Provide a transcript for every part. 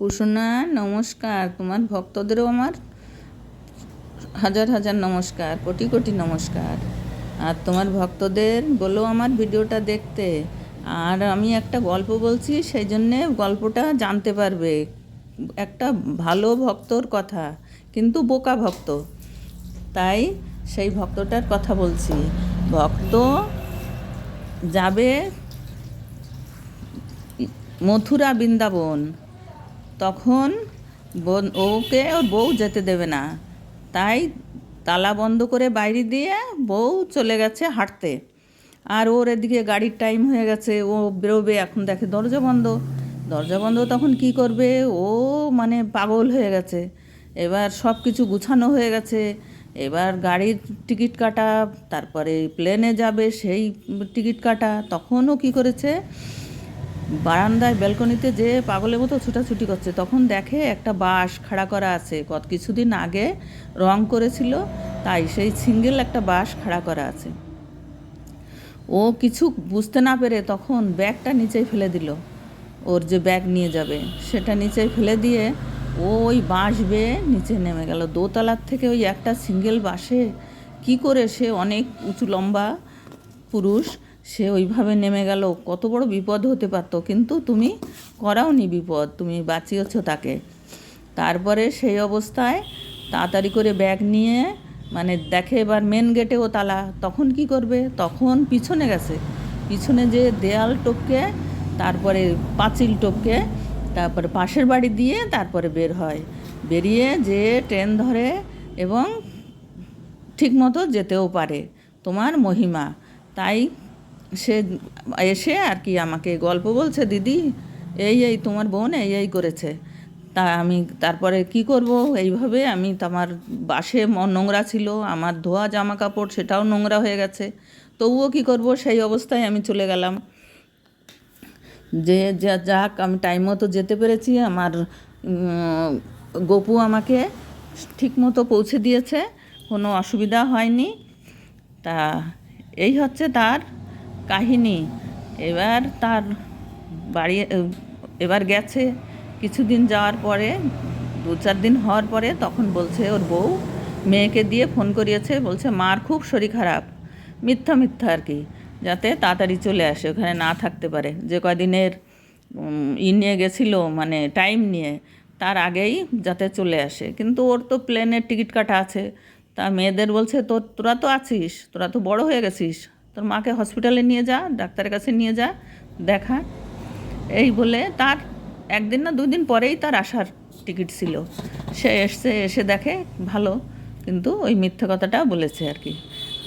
গপুসোনা নমস্কার। তোমার ভক্তদেরও আমার হাজার হাজার নমস্কার, কোটি কোটি নমস্কার। আর তোমার ভক্তদের বলো আমার ভিডিওটা দেখতে। আর আমি একটা গল্প বলছি, সেই জন্যে গল্পটা জানতে পারবে। একটা ভালো ভক্তর কথা, কিন্তু বোকা ভক্ত। তাই সেই ভক্তটার কথা বলছি। ভক্ত যাবে মথুরা বৃন্দাবন। তখন বোন- ওকে ওর বউ যেতে দেবে না। তাই তালা বন্ধ করে বাইরে দিয়ে বউ চলে গেছে হাঁটতে। আর ওর এদিকে গাড়ির টাইম হয়ে গেছে, ও বেরোবে। এখন দেখে দরজা বন্ধ। দরজা বন্ধ তখন কি করবে? ও মানে পাগল হয়ে গেছে। এবার সব কিছু গুছানো হয়ে গেছে। এবার গাড়ির টিকিট কাটা, তারপরে প্লেনে যাবে সেই টিকিট কাটা। তখনও কি করেছে? বারান্দায় ব্যালকনিতে যে পাগলের মতো ছুটাছুটি করছে। তখন দেখে একটা বাঁশ খাড়া করা আছে। কত কিছুদিন আগে রং করেছিল, তাই সেই সিঙ্গেল একটা বাঁশ খাড়া করা আছে। ও কিছু বুঝতে না পেরে তখন ব্যাগটা নিচেই ফেলে দিল। ওর যে ব্যাগ নিয়ে যাবে, সেটা নিচে ফেলে দিয়ে ও ওই বাঁশ বেয়ে নিচে নেমে গেল। দোতলার থেকে ওই একটা সিঙ্গেল বাসে কি করে সে অনেক উঁচু লম্বা পুরুষ সে ওইভাবে নেমে গেল। কত বড় বিপদ হতে পারতো, কিন্তু তুমি করাওনি বিপদ, তুমি বাঁচিয়েছ তাকে। তারপরে সেই অবস্থায় তাড়াতাড়ি করে ব্যাগ নিয়ে মানে দেখে এবার মেন গেটেও তালা। তখন কি করবে? তখন পিছনে গেছে। পিছনে যে দেয়াল টপকে, তারপরে পাঁচিল টপকে, তারপরে পাশের বাড়ি দিয়ে তারপরে বের হয়। বেরিয়ে যে ট্রেন ধরে এবং ঠিক মতো যেতেও পারে। তোমার মহিমা। তাই সে এসে আর কি আমাকে গল্প বলছে, দিদি, এই এই তোমার বোন এই এই করেছে। তা আমি তারপরে কি করব? এইভাবে আমি তোমার বাসে নোংরা ছিল, আমার ধোয়া জামা কাপড় সেটাও নোংরা হয়ে গেছে। তবুও কি করব? সেই অবস্থায় আমি চলে গেলাম। যে, যা, যাক, আমি টাইম মতো যেতে পেরেছি। আমার গপু আমাকে ঠিক মতো পৌঁছে দিয়েছে। কোনো অসুবিধা হয়নি। তা, এই হচ্ছে তার কাহিনী। এবার তার বাড়ি, এবার গেছে কিছুদিন যাওয়ার পরে, দু চার দিন হওয়ার পরে তখন বলছে ওর বউ মেয়েকে দিয়ে ফোন করিয়েছে, বলছে, মার খুব শরীর খারাপ। মিথ্যা মিথ্যা আর কি, যাতে তাড়াতাড়ি চলে আসে, ওখানে না থাকতে পারে। যে কদিনের ই নিয়ে গেছিল মানে টাইম নিয়ে, তার আগেই যাতে চলে আসে। কিন্তু ওর তো প্লেনের টিকিট কাটা আছে। তা মেয়েদের বলছে, তোর, তোরা তো আছিস, তোরা তো বড় হয়ে গেছিস। তোর মাকে হসপিটালে নিয়ে যা, ডাক্তারের কাছে নিয়ে যা, দেখা। এই বলে তার একদিন না দুই দিন পরেই তার আসার টিকিট ছিল। সে এসছে, এসে দেখে ভালো, কিন্তু ওই মিথ্যে কথাটা বলেছে আর কি।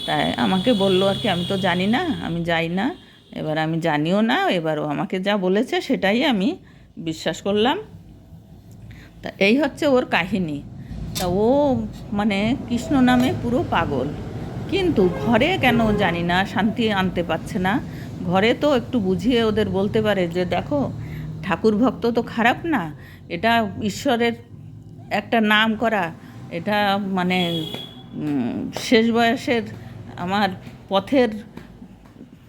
তাই আমাকে বলল আর কি, আমি তো জানি না, আমি যাই না, এবার আমি জানিও না, এবার ও আমাকে যা বলেছে সেটাই আমি বিশ্বাস করলাম। তা এই হচ্ছে ওর কাহিনী। তা ও মানে কৃষ্ণ নামে পুরো পাগল। কিন্তু ঘরে কেন জানি না, শান্তি আনতে পারছে না। ঘরে তো একটু বুঝিয়ে ওদের বলতে পারে যে, দেখো, ঠাকুর ভক্ত তো খারাপ না। এটা ঈশ্বরের একটা নাম করা। এটা মানে শেষ বয়সের আমার পথের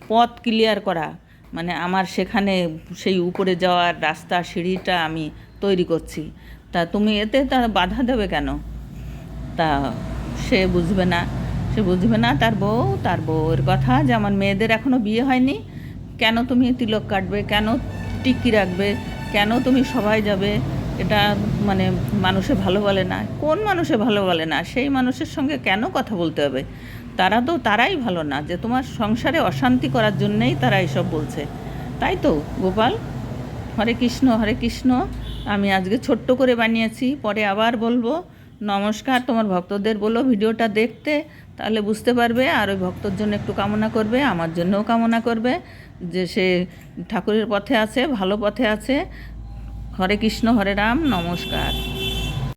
পথ ক্লিয়ার করা। মানে আমার সেখানে সেই উপরে যাওয়ার রাস্তা, সিঁড়িটা আমি তৈরি করছি। তা তুমি এতে তা বাধা দেবে কেন? তা সে বুঝবে না। সে বুঝবে না, তার বউ, তার বউয়ের কথা। যে আমার মেয়েদের এখনও বিয়ে হয়নি, কেন তুমি তিলক কাটবে, কেন টিকি রাখবে, কেন তুমি সবাই যাবে, এটা মানে মানুষে ভালো বলে না। কোন মানুষে ভালো বলে না? সেই মানুষের সঙ্গে কেন কথা বলতে হবে? তারা তো তারাই ভালো না, যে তোমার সংসারে অশান্তি করার জন্যেই তারা এসব বলছে। তাই তো, গোপাল? হরে কৃষ্ণ হরে কৃষ্ণ। আমি আজকে ছোট্ট করে বানিয়েছি, পরে আবার বলব। নমস্কার, তোমার ভক্তদের বলো ভিডিওটা দেখতে। তাহলে বুঝতে পারবে আর ওই ভক্তর জন্য একটু কামনা করবে, আমার জন্যও কামনা করবে যে সে ঠাকুরের পথে আছে, ভালো পথে আছে। হরে কৃষ্ণ, হরে রাম, নমস্কার।